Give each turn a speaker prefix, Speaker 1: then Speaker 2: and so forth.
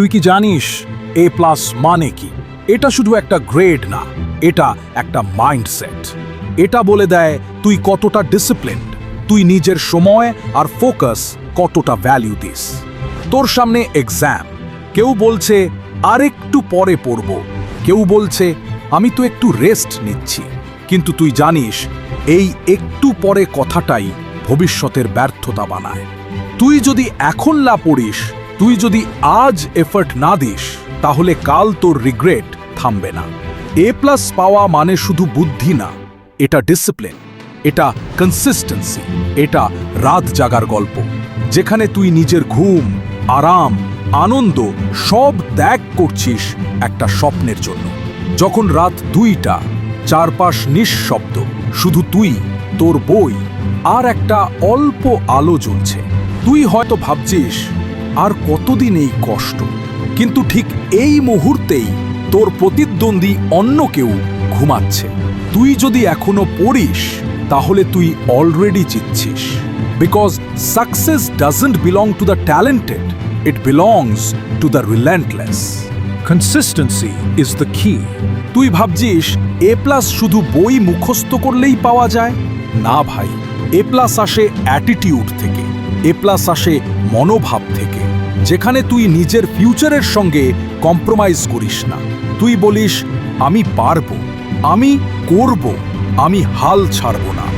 Speaker 1: তুই কি জানিস এ প্লাস মানে কি? এটা শুধু একটা গ্রেড না, এটা একটা মাইন্ডসেট এটা বলে দেয়, তুই কতটা ডিসিপ্লিন তুই নিজের সময় আর ফোকাস কতটা ভ্যালিউ দিস। তোর সামনে এক্সাম কেউ বলছে, আরেকটু পরে পড়ব। কেউ বলছে, আমি তো একটু রেস্ট নিচ্ছি। কিন্তু তুই জানিস, এই একটু পরে কথাটাই ভবিষ্যতের ব্যর্থতা বানায়। তুই যদি এখন না পড়িস তুই যদি আজ এফর্ট না দিস, তাহলে কাল তোর রিগ্রেট থামবে না। এ প্লাস পাওয়া মানে শুধু বুদ্ধি না, এটা ডিসিপ্লিন এটা কনসিস্টেন্সি এটা রাত জাগার গল্প, যেখানে তুই নিজের ঘুম, আরাম, আনন্দ সব ত্যাগ করছিস একটা স্বপ্নের জন্য। যখন রাত দুইটা, চারপাশ নিঃশব্দ, শুধু তুই, তোর বই, আর একটা অল্প আলো জ্বলছে। তুই হয়তো ভাবছিস আর কতদিন এই কষ্ট? কিন্তু ঠিক এই মুহূর্তেই তোর প্রতিদ্বন্দ্বী অন্য কেউ ঘুমাচ্ছে। তুই যদি এখনও পড়িস, তাহলে তুই already জিতছিস। Because success doesn't belong to the talented it belongs to the relentless consistency is the key তুই ভাবছিস এ প্লাস শুধু বই মুখস্থ করলেই পাওয়া যায়? না ভাই এ প্লাস আসে অ্যাটিটিউড থেকে। এ প্লাস আসে মনোভাব থেকে। যেখানে তুই নিজের ফিউচারের সঙ্গে কম্প্রোমাইজ করিস না। তুই বলিস, আমি পারব, আমি করব, আমি হাল ছাড়ব না।